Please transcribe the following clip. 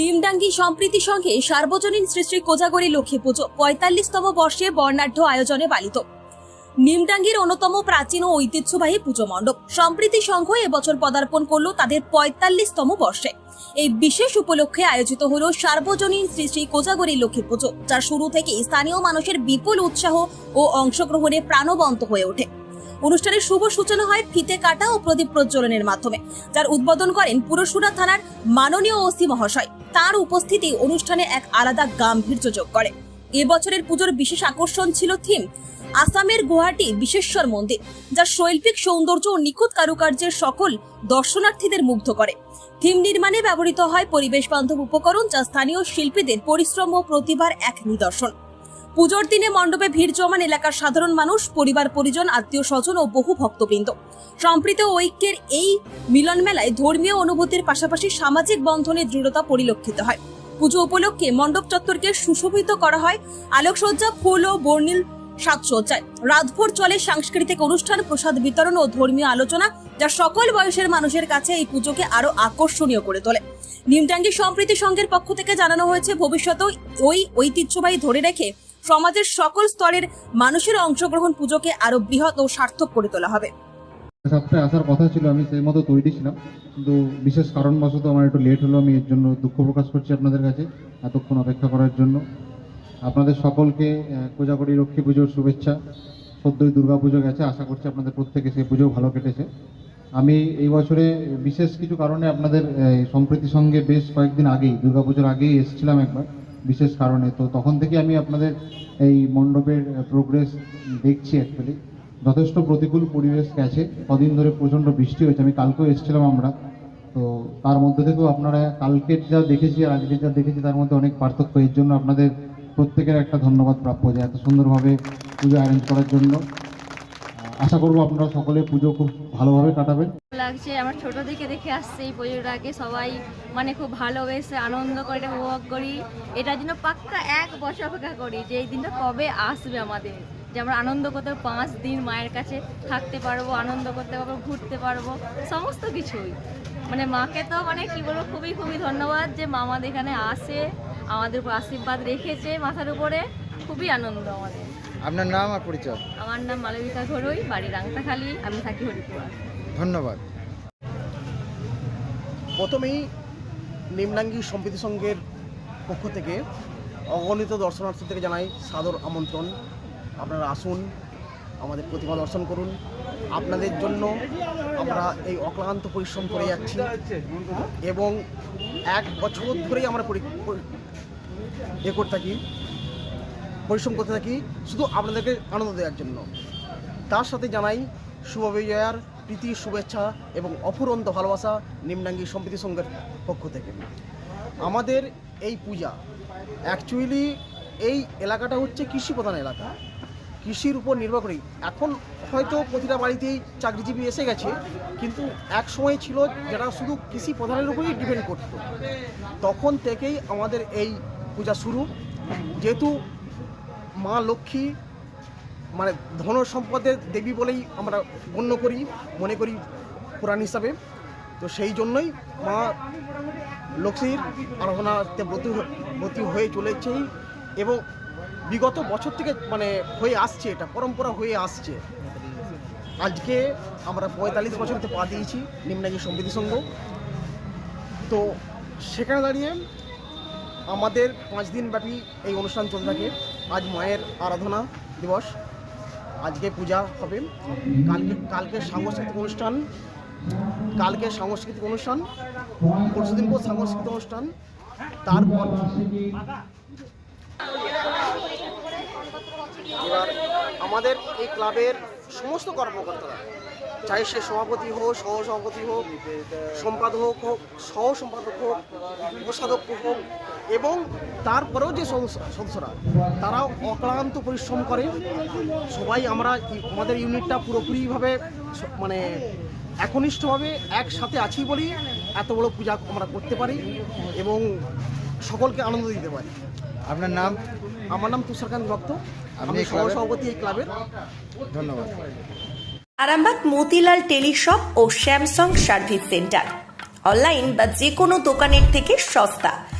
নিমডাঙ্গি সম্প্রীতি সঙ্গে সার্বজনীন শ্রী শ্রী কোজাগরী লক্ষ্মী পুজো পঁয়তাল্লিশতম বর্ষে বর্ণাঢ্য আয়োজনে পালিত। নিমডাঙ্গির অন্যতম প্রাচীন ও ঐতিহ্যবাহী পুজো মণ্ডপ সম্প্রীতি সংঘ এবছর পদার্পণ করল তাদের পঁয়তাল্লিশতম বর্ষে। এই বিশেষ উপলক্ষে আয়োজিত হল সার্বজনীন শ্রী শ্রী কোজাগরী লক্ষ্মী পুজো যার শুরু থেকে স্থানীয় মানুষের বিপুল উৎসাহ ও অংশগ্রহণে প্রাণবন্ত হয়ে ওঠে। অনুষ্ঠানের শুভ সূচনা হয় ফিতে কাটা ও প্রদীপ প্রজ্বলনের মাধ্যমে, যার উদ্বোধন করেন পুরসুরা থানার মাননীয় ওসি মহাশয়। তার উপস্থিতি অনুষ্ঠানে এক আলাদা গাম্ভীর্য যোগ করে। এবছরের পুজোর বিশেষ আকর্ষণ ছিল থিম, আসামের গুয়াহাটি বিশেশ্বর মন্দির, যা শৈল্পিক সৌন্দর্য ও নিখুঁত কারুকার্যের সকল দর্শনার্থীদের মুগ্ধ করে। থিম নির্মাণে ব্যবহৃত হয় পরিবেশ বান্ধব উপকরণ যা স্থানীয় শিল্পীদের পরিশ্রম ও প্রতিভার এক নিদর্শন। পুজোর দিনে মণ্ডপে ভিড় জমান এলাকার সাধারণ মানুষ, পরিবার, পরিজন, আত্মীয় স্বজন ও বহু ভক্তবৃন্দ। সম্প্রীত ঐক্যের এই মিলন মেলায় ধর্মীয় অনুভূতির পাশাপাশি সামাজিক বন্ধনের দৃঢ়তা পরিলক্ষিত হয়। পুজো উপলক্ষে মণ্ডপ চত্বরকে সুশোভিত করা হয়। আলোকসজ্জা, ফুল ও বর্ণিল সাজসজ্জায়। রাতভর চলে সাংস্কৃতিক অনুষ্ঠান, প্রসাদ বিতরণ ও ধর্মীয় আলোচনা, যা সকল বয়সের মানুষের কাছে এই পুজোকে আরও আকর্ষণীয় করে তোলে। নিমটাঙ্গি সম্প্রীতি সংঘের পক্ষ থেকে জানানো হয়েছে, ভবিষ্যতেও ওই ঐতিহ্যবাহী ধরে রেখে সমাজের সকল স্তরের মানুষের অংশগ্রহণ পুজোকে আরও বৃহৎ ও সার্থক করে তোলা হবে। সপ্তাহে আসার কথা ছিল আমি সেই মতো তৈরি ছিলাম। কিন্তু বিশেষ কারণবশত আমার একটু লেট হলো আমি এর জন্য দুঃখ প্রকাশ করছি আপনাদের কাছে এতক্ষণ অপেক্ষা করার জন্য। আপনাদের সকলকে কোজাগরী লক্ষ্মী পুজোর শুভেচ্ছা। সদ্যই দুর্গা পুজো গেছে আশা করছি আপনাদের প্রত্যেকে সেই পুজো ভালো কেটেছে। আমি এই বছরে বিশেষ কিছু কারণে আপনাদের আহ, সম্প্রীতি সঙ্গে বেশ কয়েকদিন আগেই দুর্গা পুজোর আগেই এসেছিলাম একবার। বিশেষ কারণে। তো তখন থেকে আমি আপনাদের এই মণ্ডপের প্রোগ্রেস দেখছি অ্যাকচুয়ালি যথেষ্ট প্রতিকূল পরিবেশ গেছে। কদিন ধরে প্রচণ্ড বৃষ্টি হয়েছে। আমি কালকেও এসেছিলাম আমরা। তো তার মধ্যে থেকেও আপনারা কালকের যা দেখেছি আর আজকের যা দেখেছি, তার মধ্যে অনেক পার্থক্য। এর জন্য আপনাদের প্রত্যেকের একটা ধন্যবাদ প্রাপ্য যে এত সুন্দরভাবে পুজো অ্যারেঞ্জ করার জন্য। আশা করব আপনারা সকলে পুজো খুব ভালোভাবে কাটাবেন। লাগছে, আমার ছোট থেকে দেখে আসছে এই পুজোটাকে সবাই মানে খুব ভালোবেসে আনন্দ করে, উপভোগ করি। এটার জন্য পাক্কা এক বছর অপেক্ষা করি যে এই দিনটা কবে আসবে আমাদের। যে আমরা আনন্দ করতে পাঁচ দিন মায়ের কাছে থাকতে পারব, আনন্দ করতে পারব, ঘুরতে পারব, সমস্ত কিছুই। মানে মাকে তো মানে কি বলব, খুবই খুবই ধন্যবাদ যে মা আমাদের এখানে আসে, আমাদের উপর আশীর্বাদ রেখেছে মাথার উপরে। খুবই আনন্দ আমাদের। আপনার নাম আর পরিচয়? আমার নাম মালবিকা ঘরুই বাড়ি রাংতাখালি আমি থাকি হরিপুর। ধন্যবাদ। প্রথমেই নিমডাঙ্গি সম্প্রীতি সংঘের পক্ষ থেকে অগণিত দর্শনার্থী থেকে জানাই সাদর আমন্ত্রণ। আপনারা আসুন আমাদের প্রতিমা দর্শন করুন। আপনাদের জন্য আমরা এই অক্লান্ত পরিশ্রম করে যাচ্ছি এবং এক বছর ধরেই আমরা এ করতে থাকি। পরিশ্রম করতে থাকি, শুধু আপনাদেরকে আনন্দ দেওয়ার জন্য। তার সাথে জানাই, শুভ বিজয়ার প্রীতি, শুভেচ্ছা এবং অফুরন্ত ভালোবাসা নিমডাঙ্গি সম্প্রীতি সংঘের পক্ষ থেকে। আমাদের এই পূজা অ্যাকচুয়ালি এই এলাকাটা হচ্ছে কৃষি প্রধান এলাকা। কৃষির উপর নির্ভর করেই। এখন হয়তো প্রতিটা বাড়িতেই চাকরিজীবী এসে গেছে, কিন্তু এক সময় ছিল যারা শুধু কৃষি প্রধানের উপরেই ডিপেন্ড করতো। তখন থেকেই আমাদের এই পূজা শুরু। যেহেতু মা লক্ষ্মী মানে ধন সম্পদের দেবী বলেই আমরা গণ্য করি, মনে করি পুরাণ হিসাবে। তো সেই জন্যই মা লক্ষ্মীর আরাধনাতে ব্রতী ব্রতী হয়ে চলেছেই এবং বিগত বছর থেকে মানে হয়ে আসছে এটা, পরম্পরা হয়ে আসছে। আজকে আমরা পঁয়তাল্লিশ বছরতে পা দিয়েছি নিম্নাঙ্গী সমৃদ্ধি সংঘ। তো সেখানে দাঁড়িয়ে আমাদের পাঁচ দিন ব্যাপী এই অনুষ্ঠান চলে থাকে। আজ মায়ের আরাধনা দিবস। আজকে পূজা হবে। কালকে কালকে সাংস্কৃতিক অনুষ্ঠান। কালকে সাংস্কৃতিক অনুষ্ঠান। পরশু দিন পর সাংস্কৃতিক অনুষ্ঠান। তারপর এবার আমাদের এই ক্লাবের সমস্ত কর্মকর্তারা, চাই সে সভাপতি হোক সহ সভাপতি হোক, সম্পাদক হোক সহ সম্পাদক হোক কোষাধ্যক্ষ হোক এবং তারপরেও যে সদস্য- সদস্যরা তারাও অক্লান্ত পরিশ্রম করে। সবাই আমরা আমাদের ইউনিটটা পুরোপুরিভাবে মানে একনিষ্ঠভাবে একসাথে আছি বলি এত বড় পূজা আমরা করতে পারি এবং সকলকে আনন্দ দিতে পারি। আপনার নাম? আমার নাম তুষারকান্ত ভক্ত আমি? সহসভাপতি এই ক্লাবের। ধন্যবাদ। আরামবাগ মতিলাল টেলিশপ ও স্যামসাং সার্ভিস সেন্টার। অনলাইন বা যে কোনো দোকানের থেকে সস্তা।